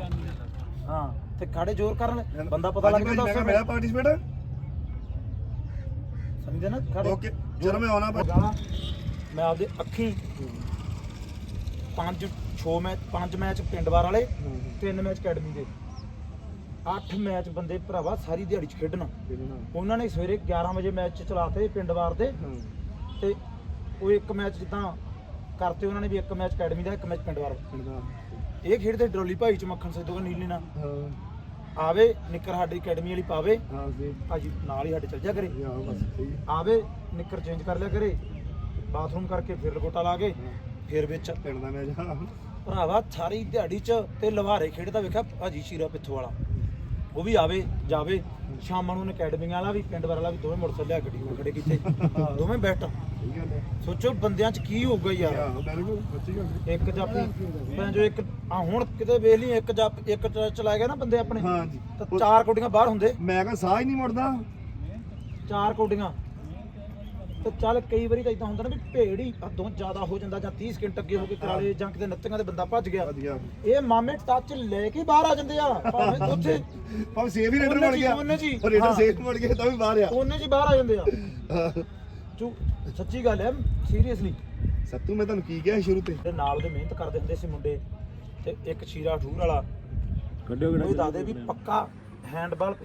ਹਾਂ ਤੇ ਖਾੜੇ ਜ਼ੋਰ ਕਰਨ ਬੰਦਾ ਪਤਾ ਲੱਗ ਜਾਂਦਾ ਉਸੇ ਮੇਰਾ ਪਾਰਟਿਸਪੇਟ ਸਮਝਦੇ ਨਾ ਖਾੜੇ ਓਕੇ ਚਲੋ ਮੈਂ ਆਉਣਾ ਭਾਜੀ। ਮੈਂ ਆਪਦੇ ਅੱਖੀ ਪੰਜ 6 ਮੈਚ ਪੰਜ ਮੈਚ ਪਿੰਡ ਵਾਰ ਵਾਲੇ ਤਿੰਨ ਮੈਚ ਅਕੈਡਮੀ ਦੇ। 8 ਮੈਚ ਬੰਦੇ ਭਰਾਵਾ ਸਾਰੀ ਦਿਹਾੜੀ ਚ ਖੇਡਣਾ। ਉਹਨਾਂ ਨੇ ਸਵੇਰੇ 11 ਵਜੇ ਮੈਚ ਚਲਾਤੇ ਪਿੰਡ ਵਾਰ ਦੇ। ਤੇ ਉਹ ਇੱਕ ਮੈਚ ਜਿੱਦਾਂ ਕਰਤੇ ਉਹਨਾਂ ਨੇ ਵੀ ਇੱਕ ਮੈਚ ਅਕੈਡਮੀ ਦਾ ਇੱਕ ਮੈਚ ਪਿੰਡ ਵਾਰ ਇਹ ਖੇਡਦੇ ਡਰੋਲੀ ਭਾਈ ਚ ਮੱਖਣ ਸਿੱਧੂ ਨੀਲੀ ਨਾਲ ਆਵੇ ਨਿੱਕਰ ਸਾਡੀ ਅਕੈਡਮੀ ਵਾਲੀ ਪਾਵੇ। ਹਾਂ ਜੀ। ਭਾਜੀ ਨਾਲ ਹੀ ਸਾਡੇ ਚੱਲ ਜਾ ਕਰੇ। ਆਵੇ ਨਿੱਕਰ ਚੇਂਜ ਕਰ ਲਿਆ ਕਰੇ। ਬਾਥਰੂਮ ਕਰਕੇ ਫਿਰ ਲਗੋਟਾ ਲਾ ਕੇ ਫਿਰ ਵਿੱਚ ਪਿੰਡ ਦਾ ਮੈਚ। ਭਰਾਵਾ ਸਾਰੀ ਦਿਹਾੜੀ ਚ ਤੇ ਲਵਾਰੇ ਖੇਡਦਾ ਵੇਖਿਆ ਭਾਜੀ ਸ਼ੀਰਾ ਪਿੱਥੋਂ ਵਾਲਾ। ਉਹ ਵੀ ਆਵੇ ਜਾਵੇ ਸ਼ਾਮਾਂ ਨੂੰ ਅਕੈਡਮੀ ਵਾਲਾ ਵੀ ਪਿੰਡ ਵਾਲਾ ਵੀ ਦੋਵੇਂ ਮੋਟਰਸਾਈਕਲ ਲਿਆ ਗੱਡੀ ਖੜੇ ਕੀਤੇ। ਦੋਵੇਂ ਹੈ ਸੋਚੋ ਬੰਦਿਆਂ ਚ ਕੀ ਹੋਊਗਾ ਯਾਰ। ਇੱਕ ਜਾਪੀ ਮੈਂ ਜੋ ਇੱਕ ਆ ਹੁਣ ਕਿਤੇ ਵੇਖ ਲਈ ਇੱਕ ਜਾਪ ਇੱਕ ਚਲਾ ਗਿਆ ਨਾ ਬੰਦੇ ਆਪਣੇ। ਤਾਂ ਚਾਰ ਕੋਡੀਆਂ ਬਾਹਰ ਹੁੰਦੇ। ਮੈਂ ਕਿਹਾ ਸਾਹ ਹੀ ਨਹੀਂ ਮੁੜਦਾ। ਚਾਰ ਕੋਡੀਆਂ ਤੇ ਚੱਲ ਕਈ ਵਾਰੀ ਤਾਂ ਇਦਾਂ ਹੁੰਦਾ ਨਾ ਵੀ ਭੇੜ ਹੀ ਹੱਦੋਂ ਜ਼ਿਆਦਾ ਹੋ ਜਾਂਦਾ ਜਾਂ 30 ਸਕਿੰਟ ਅੱਗੇ ਹੋ ਕੇ ਕਰਾਲੇ ਜਾਂ ਕਿਤੇ ਨੱਤੀਆਂ ਦੇ ਬੰਦਾ ਭੱਜ ਗਿਆ। ਵਧੀਆ ਇਹ ਮਾਮੇ ਟੱਚ ਲੈ ਕੇ ਬਾਹਰ ਆ ਜਾਂਦੇ ਆ। ਭਾਵੇਂ ਉੱਥੇ ਪਰ ਸੇਵ ਹੀ ਰੇਡਰ ਬਣ ਗਿਆ ਉਹਨੇ ਜੀ, ਪਰ ਰੇਡਰ। ਸੇਵ ਬਣ ਗਿਆ ਤਾਂ ਵੀ ਬਾਹਰ ਆ। ਉਹਨੇ ਜੀ ਬਾਹਰ ਆ ਜਾਂਦੇ ਆ। ਚੂ ਸੱਚੀ ਗੱਲ ਹੈ ਸੀਰੀਅਸਲੀ ਸੱਤੂ ਮੈਂ ਤੁਹਾਨੂੰ ਕੀ ਕਿਹਾ ਸੀ ਸ਼ੁਰੂ ਤੇ? ਤੇ ਨਾਲ ਦੇ ਮਿਹਨਤ ਕਰਦੇ ਹੁੰਦੇ ਸੀ ਮੁੰਡੇ ਤੇ ਇੱਕ ਸ਼ੀਰਾ ਠੂਰ ਵਾਲਾ। ਉਹ ਦੱਸਦੇ ਵੀ ਪੱਕਾ ਹੈਂਡਬਾਲ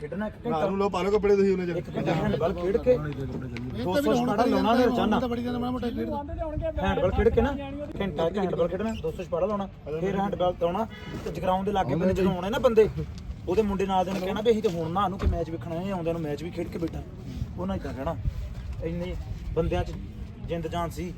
ਖੇਡਣਾ ਇੱਕ ਘੰਟਾ ਨੂੰ ਲੋ ਪਾ ਲਓ ਕੱਪੜੇ ਤੁਸੀਂ ਉਹਨੇ ਚ ਇੱਕ ਘੰਟਾ ਹੈਂਡਬਾਲ ਖੇਡ ਕੇ 200 ਸਪਾੜਾ ਲਾਉਣਾ ਨੇ ਰੋਜ਼ਾਨਾ ਹੈਂਡਬਾਲ ਖੇਡ ਕੇ। ਨਾ ਘੰਟਾ ਇੱਕ ਹੈਂਡਬਾਲ ਖੇਡਣਾ 200 ਸਪਾੜਾ ਲਾਉਣਾ ਫਿਰ ਹੈਂਡਬਾਲ ਲਾਉਣਾ ਤੇ ਜਗਰਾਉਂ ਦੇ ਲਾਗੇ ਬੰਦੇ ਜਦੋਂ ਆਉਣੇ ਨਾ ਬੰਦੇ ਉਹਦੇ ਮੁੰਡੇ ਨਾਲ ਦੇ ਨੇ ਕਹਿਣਾ ਵੀ ਅਸੀਂ ਤੇ ਹੁਣ ਨਾ ਨੂੰ ਕਿ ਮੈਚ ਵੇਖਣਾ ਹੈ ਆਉਂਦਿਆਂ ਨੂੰ ਮੈਚ ਵੀ ਖੇਡ ਕੇ ਬੈਠਾ। ਉਹਨਾਂ ਇਦਾਂ ਕਹਿਣਾ ਇੰਨੇ ਬੰਦਿਆਂ 'ਚ ਜਿੰਦ ਜਾਨ ਸੀ।